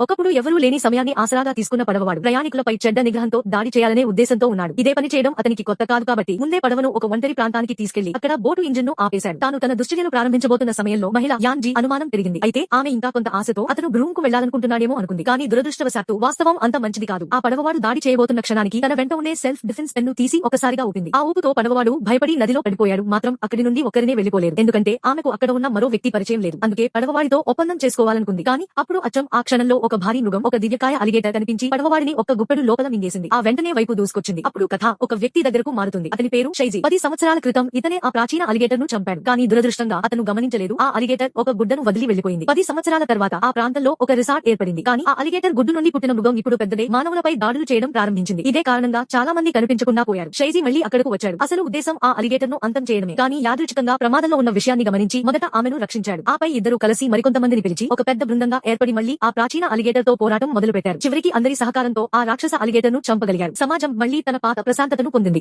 ఒకప్పుడు ఎవరూ లేని సమయాన్ని ఆసరాగా తీసుకున్న పడవవాడు ప్రయాణికులపై చెడ్డ నిగ్రహంతో దాడి చేయాలనే ఉద్దేశంతో ఉన్నాడు. ఇదే పని చేయడం అతనికి కొత్త కాదు కాబట్టి ముందే పడవను ఒక ఒంటరి ప్రాంతానికి తీసుకెళ్ళి అక్కడ బోటు ఇంజిన్ను ఆపేశాడు. తాను తన దుశ్చర్యను ప్రారంభించబోతున్న సమయంలో మహిళ యాన్జీ అనుమానం పెరిగింది. అయితే ఆమె ఇంకా కొంత ఆశతో అతను గృహం కు వెళ్ళాలనుకుంటున్నాడేమో అనుకుంది. కానీ దురదృష్టవశాత్తు వాస్తవం అంత మంచిది కాదు. ఆ పడవవాడు దాడి చేయబోతున్న క్షణానికి తన వెంట ఉండే సెల్ఫ్ డిఫెన్స్ పెన్ను తీసి ఒకసారిగా ఊపింది. ఆ ఊపుతో పడవవాడు భయపడి నదిలో పడిపోయాడు. మాత్రం అక్కడి నుండి ఒక్కరినే వెళ్ళిపోలేదు ఎందుకంటే ఆమెకు అక్కడ ఉన్న మరో వ్యక్తి పరిచయం లేదు. అందుకే పడవవాడితో ఒప్పందం చేసుకోవాలనుకుంది. కానీ అప్పుడు అచ్చం ఆ క్షణంలో ఒక భారీ మృగం ఒక దివ్యకాయ అలిగేటర్ కనిపించి పడవవాడిని ఒక గుప్పెడు లోపల మింగేసింది. ఆ వెంటనే వైపు దూసుకొచ్చింది. అప్పుడు కథ ఒక వ్యక్తి దగ్గరకు మారుతుంది. అతని పేరు షైజీ. పది సంవత్సరాల క్రితం ఇతనే ఆ ప్రాచీన అలిగేటర్ను చంపాడు. కానీ దురదృష్టంగా అతను గమనించలేదు. ఆ అలిగేటర్ ఒక గుడ్డను వదిలి వెళ్ళిపోయింది పది సంవత్సరాల తర్వాత ఆ ప్రాంతంలో ఒక రిసార్ట్ ఏర్పడింది. కానీ ఆ అలిగేటర్ గుడ్డు నుండి పుట్టిన మృగం ఇప్పుడు పెద్దదే. మానవులపై దాడులు చేయడం ప్రారంభించింది. ఇదే కారణంగా చాలా మంది కనిపించకుండా పోయారు. షైజీ మళ్ళీ అక్కడకు వచ్చాడు. అసలు ఉద్దేశం ఆ అలిగేటర్ను అంతం చేయడమే. కానీ యాదృచికంగా ప్రమాదంలో ఉన్న విషయాన్ని గమనించి మొదట ఆమెను రక్షించాడు. ఆపై ఇద్దరు కలిసి మరికొంతమందిని పిలిచి ఒక పెద్ద బృందంగా ఏర్పడి మళ్ళీ ఆ ప్రాచీన అలిగేటర్తో పోరాటం మొదలుపెట్టారు. చివరికి అందరి సహకారంతో ఆ రాక్షస అలిగేటర్ను చంపగలిగారు. సమాజం మళ్ళీ తన పాత ప్రశాంతతను పొందింది.